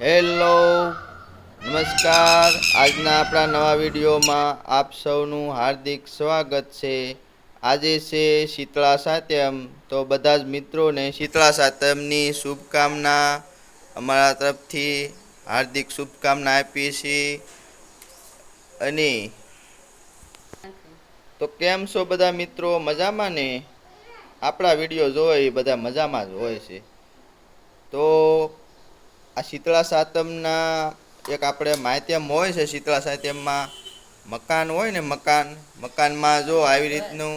Hello, નમસ્કાર. આજના આપણા નવા વિડીયોમાં આપ સૌનું હાર્દિક સ્વાગત છે. આજે છે શીતળા સાતમ. તો બધા જ મિત્રોને શીતળા સાતમની શુભકામના અમારા તરફથી હાર્દિક શુભકામના આપીએ છીએ. અને તો કેમ છો બધા મિત્રો? મજામાં ને? આપણા વીડિયો જોવે એ બધા મજામાં જ હોય છે. તો આ શીતળા સાતમના એક આપણે માધ્યમ હોય છે, શીતળા સાતમમાં મકાન હોય ને મકાન, મકાનમાં જો આવી રીતનું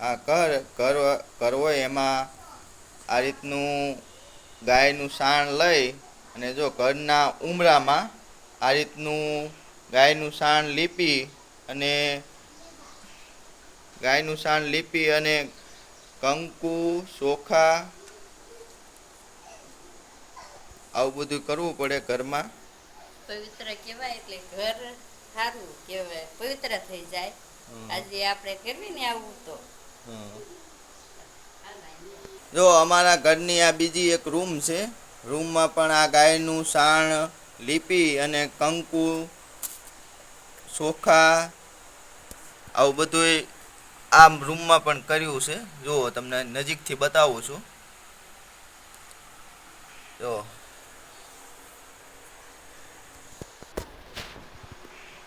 આ ઘર ઘર ઘર હોય એમાં આ રીતનું ગાયનું સાણ લઈ અને જો ઘરના ઉમરામાં આ રીતનું ગાયનું સાણ લીપી અને ગાયનું સાણ લીપી અને કંકુ ચોખા આવું બધું કરવું પડે ઘરમાં. પવિત્ર કહેવાય એટલે ઘર સારું કહેવાય પવિત્ર થઈ જાય. આજે આપણે કરવી ને આવું તો. જો અમારા ઘરની આ બીજી એક રૂમ છે રૂમમાં પણ આ ગાયનું સાણ લીપી અને કંકુ ચોખા આવું બધું આ રૂમમાં પણ કર્યું છે. જુઓ તમને નજીકથી બતાવું છું. જો.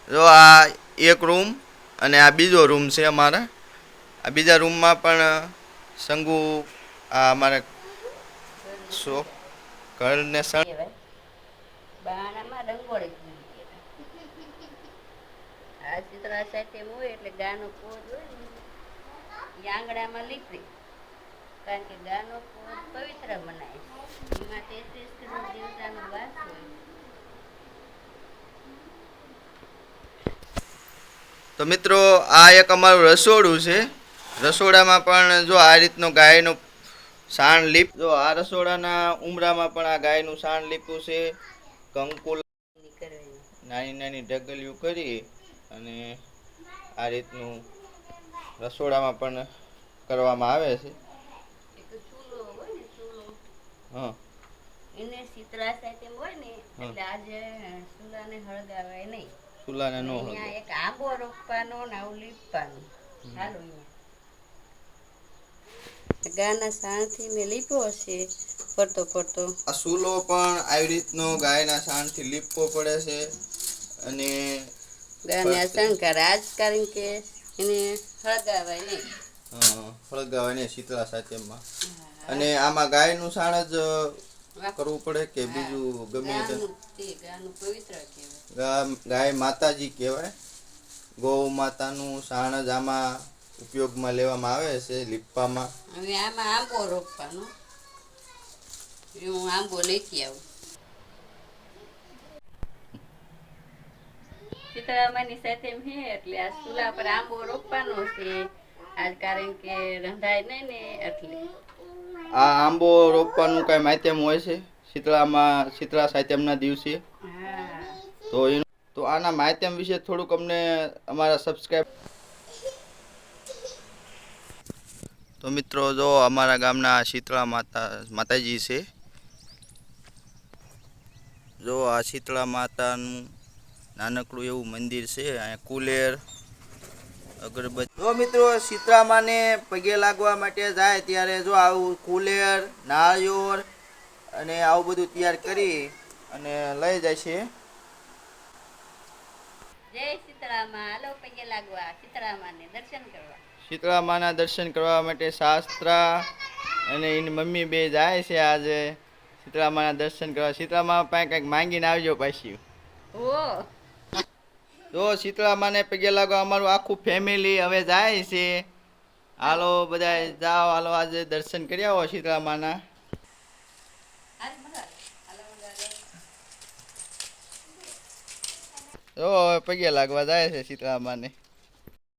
જો આ એક રૂમ અને આ બીજો રૂમ છે અમારા. આ બીજા રૂમમાં પણ સંગુ, આ અમારા શો? ઘરને સણ બાણામાં રંગોળી આ ચિત્રા સાથે હોય એટલે ગાનો પોદ હોય આંગણામાં લીપડી કારણ કે ગાનો પોદ પવિત્ર મનાય એમાં તેત્રીસ દેવતાનો વાસ હોય. તો મિત્રો આ એક અમારું રસોડું છે. રસોડામાં પણ જો આ રીતનો ગાયનો સાણ લીપ જો આ રસોડાના ઉમરામાં પણ આ ગાયનું સાણ લીપું છે. કંકુલ નાની નાની ઢગલીઓ કરી અને આ રીતનું રસોડામાં પણ કરવામાં આવે છે. હા. એને શીતળા સાથે હોય ને એટલે આજે સુલાને હળગાવાય નહીં. ચૂલાને ન અહીંયા એક આંબો રોપવાનો ને આવું લીપવાનું. હાલો ગાના સાણથી મેં લીપ્યો છે પડતો પડતો આ સૂલો પણ આવી રીતનો ગાયના સાણથી લીપવો પડે છે અને ગાને ફર્સ્ટ. શંકર આજ કારણ કે એને હળગાવાય નહીં. હળગાવાય ફળગાવાને શીતળા સાતમમાં અને આમાં ગાયનું સાણ જ કરવું પડે કે બીજું ગમે ગાય માતાજી કહેવાય. ગૌ માતાનું સાણ જ આમાં ઉપયોગમાં લેવામાં આવે છે લીપવામાં. હવે આમાં આંબો રોપવાનો. હું આંબો લેતી આવું. શીતળામાની સાથે એમ હે એટલે આ ચૂલા પર આંબો રોપવાનો છે. આજ કારણ કે રંધાય નહીં ને એટલે. આ આંબો રોપવાનું કાંઈ માધ્યમ હોય છે? શીતળામાં શીતળા સાહિત્યમના દિવસે? તો એનું તો આના માધ્યમ વિશે થોડુંક અમને અમારા સબસ્ક્રાઈબ તો મિત્રો, જો અમારા ગામના શીતળા માતા માતાજી છે. જો આ શીતળા માતાનું નાનકડું એવું મંદિર છે, અહીંયા કુલેર અગરબત્તી. જો મિત્રો સીતરામાને પગે લાગવા માટે જાય ત્યારે જો આવું કુલેર નાળિયોર અને આવું બધું તૈયાર કરી અને લઈ જાય છે. જય સીતળામાં હાલો પગે લાગવા. સીતળામાને દર્શન કરવા. માના દર્શન કરવા માટે શાસ્ત્રા અને એની મમ્મી બે જાય છે આજે. શીતળા માના દર્શન કરવા. સીતરામા પાસે કંઈક માંગીને આવજો પાછી. ઓ જો શીતળા માને પગે લાગવા અમારું આખું ફેમિલી હવે જાય છે. હાલો બધા જાઓ. હાલો, આજે દર્શન કરી આવો શીતળા માના. જો, હવે પગે લાગવા જાય છે શીતળા માને.